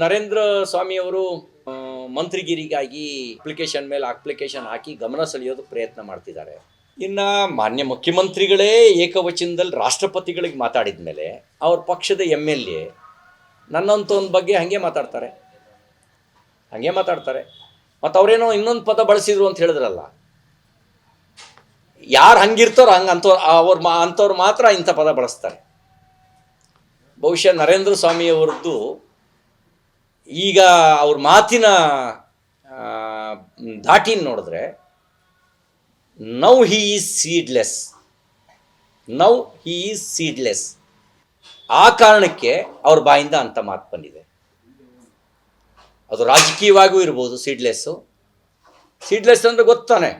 ನರೇಂದ್ರ ಸ್ವಾಮಿ ಅವರು ಆ, ಮಂತ್ರಿಗಿರಿಗಾಗಿ ಅಪ್ಲಿಕೇಶನ್ ಮೇಲೆ ಅಪ್ಲಿಕೇಶನ್ ಹಾಕಿ ಗಮನ ಸೆಳೆಯೋದು ಪ್ರಯತ್ನ ಮಾಡ್ತಿದ್ದಾರೆ. ಇನ್ನು ಮಾನ್ಯ ಮುಖ್ಯಮಂತ್ರಿಗಳೇ ಏಕವಚನದಲ್ಲಿ ರಾಷ್ಟ್ರಪತಿಗಳಿಗೆ ಮಾತಾಡಿದ ಮೇಲೆ ಅವ್ರ ಪಕ್ಷದ ಎಂ ಎಲ್ ಎ ನನ್ನಂಥವ್ನ ಬಗ್ಗೆ ಹಾಗೆ ಮಾತಾಡ್ತಾರೆ. ಹಾಗೆ ಮಾತಾಡ್ತಾರೆ. ಮತ್ತು ಅವರೇನೋ ಇನ್ನೊಂದು ಪದ ಬಳಸಿದ್ರು ಅಂತ ಹೇಳಿದ್ರಲ್ಲ. ಯಾರು ಹಂಗಿರ್ತಾರೋ ಹಂಗೆ ಅಂಥವ್ರು ಅವ್ರು ಮಾ ಅಂಥವ್ರು ಮಾತ್ರ ಇಂಥ ಪದ ಬಳಸ್ತಾರೆ. ಬಹುಶಃ ನರೇಂದ್ರ ಸ್ವಾಮಿ ಅವರದ್ದು ಈಗ ಅವ್ರ ಮಾತಿನ ದಾಟಿನ ನೋಡಿದ್ರೆ now he is seedless now he is seedless ಆ ಕಾರಣಕ್ಕೆ ಅವ್ರ ಬಾಯಿಂದ ಅಂತ ಮಾತು ಬಂದಿದೆ. ಅದು ರಾಜಕೀಯವಾಗಿಯೂ ಇರ್ಬೋದು ಸೀಡ್ಲೆಸ್ಸು ಸೀಡ್ಲೆಸ್ ಅಂದರೆ ಗೊತ್ತಾನೆ.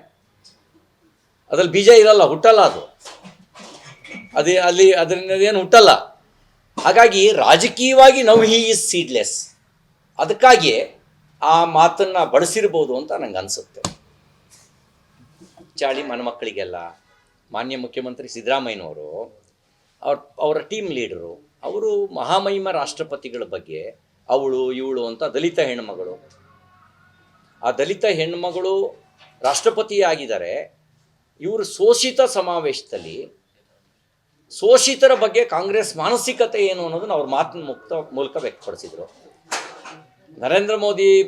ಅದ್ರಲ್ಲಿ ಬೀಜ ಇರಲ್ಲ, ಹುಟ್ಟಲ್ಲ ಅದು. ಅದೇ ಅಲ್ಲಿ, ಅದರಿಂದ ಏನು ಹುಟ್ಟಲ್ಲ. ಹಾಗಾಗಿ ರಾಜಕೀಯವಾಗಿ ನೌ ಹಿ ಈಸ್ ಸೀಡ್ಲೆಸ್ ಅದಕ್ಕಾಗಿ ಆ ಮಾತನ್ನು ಬಳಸಿರ್ಬೋದು ಅಂತ ನಂಗೆ ಅನಿಸುತ್ತೆ ಚಾಳಿ ಮಕ್ಕಳಿಗೆಲ್ಲ ಮಾನ್ಯ ಮುಖ್ಯಮಂತ್ರಿ ಸಿದ್ದರಾಮಯ್ಯನವರು, ಅವ್ರ, ಅವರ ಟೀಮ್ ಲೀಡರು, ಅವರು ಮಹಾಮಹಿಮ ರಾಷ್ಟ್ರಪತಿಗಳ ಬಗ್ಗೆ ಅವಳು, ಇವಳು ಅಂತ ದಲಿತ ಹೆಣ್ಮಗಳು. ಆ ದಲಿತ ಹೆಣ್ಮಗಳು ರಾಷ್ಟ್ರಪತಿ ಆಗಿದ್ದಾರೆ ಇವರು ಶೋಷಿತ ಸಮಾವೇಶದಲ್ಲಿ, ಶೋಷಿತರ ಬಗ್ಗೆ ಕಾಂಗ್ರೆಸ್ ಮಾನಸಿಕತೆ ಏನು ಅನ್ನೋದನ್ನ ಅವ್ರ ಮಾತಿನ ಮುಕ್ತ, ಮೂಲಕ ವ್ಯಕ್ತಪಡಿಸಿದರು. ನರೇಂದ್ರ ಮೋದಿ